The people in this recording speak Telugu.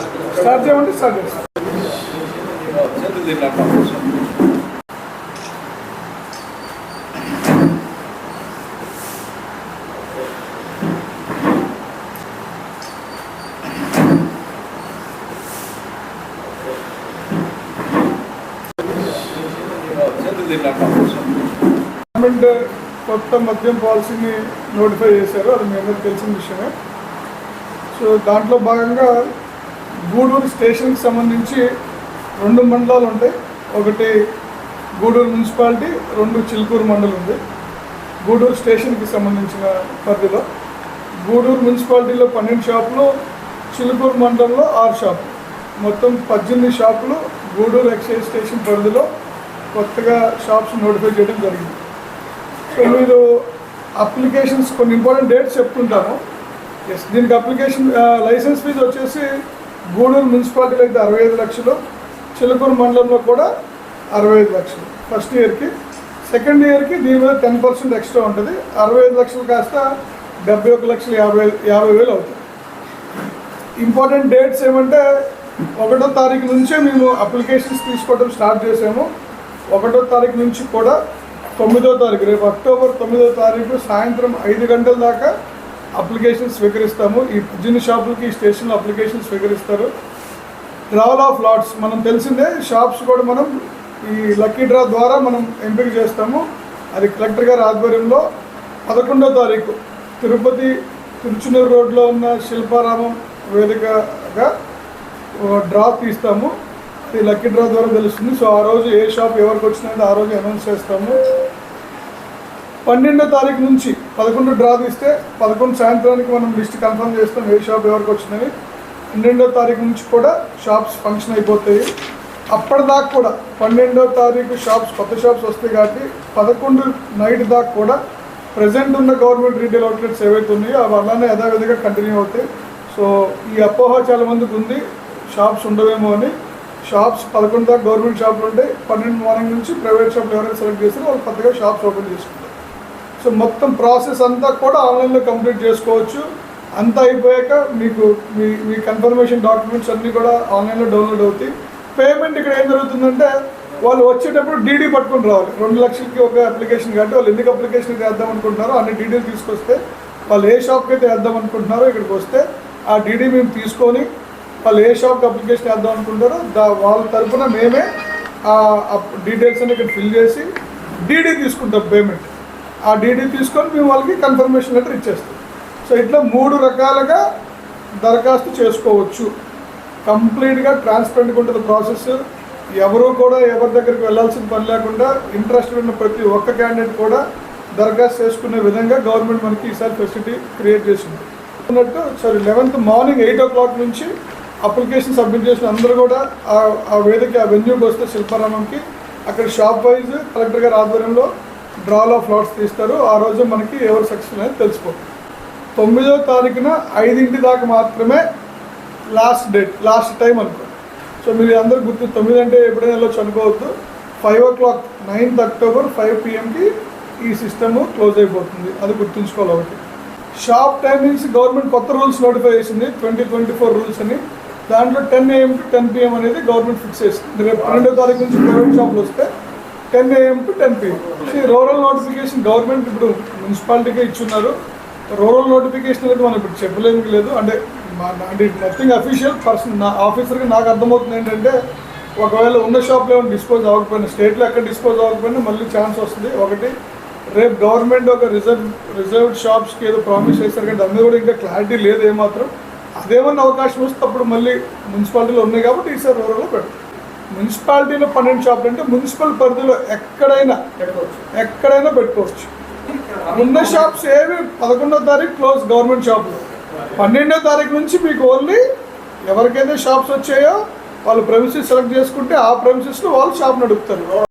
స్టార్ట్ స్టార్ట్ గవర్నమెంట్ కొత్త మద్యం పాలసీని నోటిఫై చేశారు అది మీ అందరికి తెలిసిన విషయమే. సో దాంట్లో భాగంగా గూడూరు స్టేషన్కి సంబంధించి రెండు మండలాలు ఉంటాయి. ఒకటి గూడూరు మున్సిపాలిటీ రెండు చిలుకూరు మండలం ఉంది. గూడూరు స్టేషన్కి సంబంధించిన పరిధిలో. గూడూరు మున్సిపాలిటీలో పన్నెండు షాపులు చిలుకూరు మండలంలో ఆరు షాపులు. మొత్తం పద్దెనిమిది షాపులు గూడూరు ఎక్సైజ్ స్టేషన్ పరిధిలో కొత్తగా షాప్స్ నోటిఫై చేయడం జరిగింది. సో మీరు అప్లికేషన్స్ కొన్ని ఇంపార్టెంట్ డేట్స్ చెప్తుంటాను. ఎస్ దీనికి అప్లికేషన్ లైసెన్స్ ఫీజు వచ్చేసి గూడూరు మున్సిపాలిటీలో అయితే అరవై ఐదు లక్షలు చిలుకూరు మండలంలో కూడా అరవై ఐదు లక్షలు. ఫస్ట్ ఇయర్కి సెకండ్ ఇయర్కి దీని మీద టెన్ పర్సెంట్ ఎక్స్ట్రా ఉంటుంది. అరవై ఐదు లక్షలు కాస్త డెబ్బై ఒక లక్షలు యాభై యాభై వేలు అవుతుంది. ఇంపార్టెంట్ డేట్స్ ఏమంటే ఒకటో తారీఖు నుంచే మేము అప్లికేషన్స్ తీసుకోవడం స్టార్ట్ చేసాము. ఒకటో తారీఖు నుంచి కూడా తొమ్మిదో తారీఖు రేపు అక్టోబర్ తొమ్మిదో తారీఖు సాయంత్రం ఐదు గంటల దాకా అప్లికేషన్స్ స్వీకరిస్తాము. ఈ జిన్ షాపులకి ఈ స్టేషన్లో అప్లికేషన్ స్వీకరిస్తారు. డ్రావల్ ఆఫ్ లాట్స్ మనం తెలిసిందే షాప్స్ కూడా మనం ఈ లక్కీ డ్రా ద్వారా మనం ఎంపిక చేస్తాము. అది కలెక్టర్ గారి ఆధ్వర్యంలో పదకొండో తారీఖు తిరుపతి తిరుచునూరు రోడ్లో ఉన్న శిల్పారామం వేదికగా డ్రా తీస్తాము. అది లక్కీ డ్రా ద్వారా తెలుస్తుంది. సో ఆ రోజు ఏ షాప్ ఎవరికి వచ్చినది ఆ రోజు అనౌన్స్ చేస్తాము. పన్నెండో తారీఖు నుంచి పదకొండు డ్రా తీస్తే పదకొండు సాయంత్రానికి మనం లిస్ట్ కన్ఫర్మ్ చేస్తాం ఏ షాప్ ఎవరికి వచ్చినవి పన్నెండో తారీఖు నుంచి కూడా షాప్స్ ఫంక్షన్ అయిపోతాయి. అప్పటిదాకా కూడా పన్నెండో తారీఖు షాప్స్ కొత్త షాప్స్ వస్తాయి కాబట్టి పదకొండు నైట్ దాకా కూడా ప్రజెంట్ ఉన్న గవర్నమెంట్ రీటైల్ అవుట్లెట్స్ ఏవైతే ఉన్నాయో అవి అలానే యథావిధిగా కంటిన్యూ అవుతాయి. సో ఈ అపోహ చాలా మందికి ఉంది. షాప్స్ ఉండవేమో అని. షాప్స్ పదకొండు దాకా గవర్నమెంట్ షాపులు ఉంటాయి. పన్నెండు మార్నింగ్ నుంచి ప్రైవేట్ షాపులు ఎవరైనా సెలెక్ట్ చేస్తారో వాళ్ళు కొత్తగా షాప్స్ ఓపెన్ చేసుకుంటారు. సో మొత్తం ప్రాసెస్ అంతా కూడా ఆన్లైన్లో కంప్లీట్ చేసుకోవచ్చు. అంతా అయిపోయాక మీకు మీ మీ కన్ఫర్మేషన్ డాక్యుమెంట్స్ అన్నీ కూడా ఆన్లైన్లో డౌన్లోడ్ అవుతాయి. పేమెంట్ ఇక్కడ ఏం జరుగుతుందంటే వాళ్ళు వచ్చేటప్పుడు డీడీ పట్టుకుని రావాలి. రెండు లక్షలకి ఒక అప్లికేషన్ కాబట్టి వాళ్ళు ఎందుకు అప్లికేషన్ వేద్దాం అనుకుంటున్నారో అన్ని డీడీలు తీసుకొస్తే వాళ్ళు ఏ షాప్కి అయితే వేద్దాం అనుకుంటున్నారో ఇక్కడికి వస్తే ఆ డీడీ మేము తీసుకొని వాళ్ళు ఏ షాప్కి అప్లికేషన్ వేద్దాం అనుకుంటారో దా వాళ్ళ తరఫున మేమే ఆ డీటెయిల్స్ అన్ని ఇక్కడ ఫిల్ చేసి డీడీ తీసుకుంటాం పేమెంట్. ఆ డీడీ తీసుకొని మేము వాళ్ళకి కన్ఫర్మేషన్ లెటర్ ఇచ్చేస్తాం. సో ఇట్లా మూడు రకాలుగా దరఖాస్తు చేసుకోవచ్చు. కంప్లీట్గా ట్రాన్స్పరెంట్గా ఉంటుంది ప్రాసెస్ ఎవరు కూడా ఎవరి దగ్గరికి వెళ్ళాల్సిన పని లేకుండా ఇంట్రెస్టెడ్ ఉన్న ప్రతి ఒక్క క్యాండిడేట్ కూడా దరఖాస్తు చేసుకునే విధంగా గవర్నమెంట్ మనకి ఈసారి ఫెసిలిటీ క్రియేట్ చేసింది. అన్నట్టు sorry eleventh morning eight o'clock నుంచి అప్లికేషన్ సబ్మిట్ చేసిన అందరూ కూడా ఆ- ఆ వేదిక ఆ వెన్యూకి వస్తే శిల్పారామంకి అక్కడ షాప్ వైజ్ కలెక్టర్ గారి ఆధ్వర్యంలో డ్రాలో ఫ్లాట్స్ తీస్తారు. ఆ రోజు మనకి ఎవరు సక్సెస్ అనేది తెలిసిపోతుంది తొమ్మిదో తారీఖున ఐదింటి దాకా మాత్రమే లాస్ట్ డేట్ లాస్ట్ టైం అనుకో. సో మీరు అందరూ గుర్తు తొమ్మిది అంటే ఎప్పుడైనా వెళ్ళొచ్చు అనుకోవద్దు. Five o'clock ninth October five పిఎంకి ఈ సిస్టమ్ క్లోజ్ అయిపోతుంది. అది గుర్తుంచుకోవాలి ఒకటి. షాప్ టైమింగ్స్ గవర్నమెంట్ కొత్త రూల్స్ నోటిఫై చేసింది. ట్వంటీ ట్వంటీ ఫోర్ రూల్స్ అని. దాంట్లో ten AM to ten PM అనేది గవర్నమెంట్ ఫిక్స్ చేసింది రేపు పన్నెండో తారీఖు నుంచి ప్రైవేట్ షాపులు వస్తే ten AM to ten PM rural notification government ఇప్పుడు మున్సిపాలిటీకే ఇచ్చున్నారు. రూరల్ నోటిఫికేషన్ అనేది మనం ఇప్పుడు చెప్పలేము లేదు. అంటే మా- అంటే నథింగ్ అఫీషియల్ పర్సన్ నా ఆఫీసర్కి నాకు అర్థమవుతుంది ఏంటంటే ఒకవేళ ఉన్న షాప్లో ఏమైనా డిస్పోజ్ అవ్వకపోయినా స్టేట్లో ఎక్కడ డిస్పోజ్ అవ్వకపోయినా మళ్ళీ ఛాన్స్ వస్తుంది. ఒకటి రేపు గవర్నమెంట్ ఒక రిజర్వ్ రిజర్వ్డ్ షాప్స్కి ఏదో ప్రామిస్ చేశారు కానీ దాని మీద కూడా ఇంకా క్లారిటీ లేదు ఏమాత్రం. అదేమన్నా అవకాశం వస్తే అప్పుడు మళ్ళీ మున్సిపాలిటీలో ఉన్నాయి కాబట్టి ఈసారి రూరల్లో పెడతాం. మున్సిపాలిటీలో పన్నెండు షాపులు అంటే మున్సిపల్ పరిధిలో ఎక్కడైనా ఎక్కడైనా పెట్టుకోవచ్చు. ఉన్న షాప్స్ ఏవి? పదకొండో తారీఖు క్లోజ్ గవర్నమెంట్ షాపులు. పన్నెండో తారీఖు నుంచి మీకు ఓన్లీ ఎవరికైతే షాప్స్ వచ్చాయో వాళ్ళు ప్రెమిసెస్ సెలెక్ట్ చేసుకుంటే ఆ ప్రెమిసెస్లో వాళ్ళు షాప్ నడుపుతారు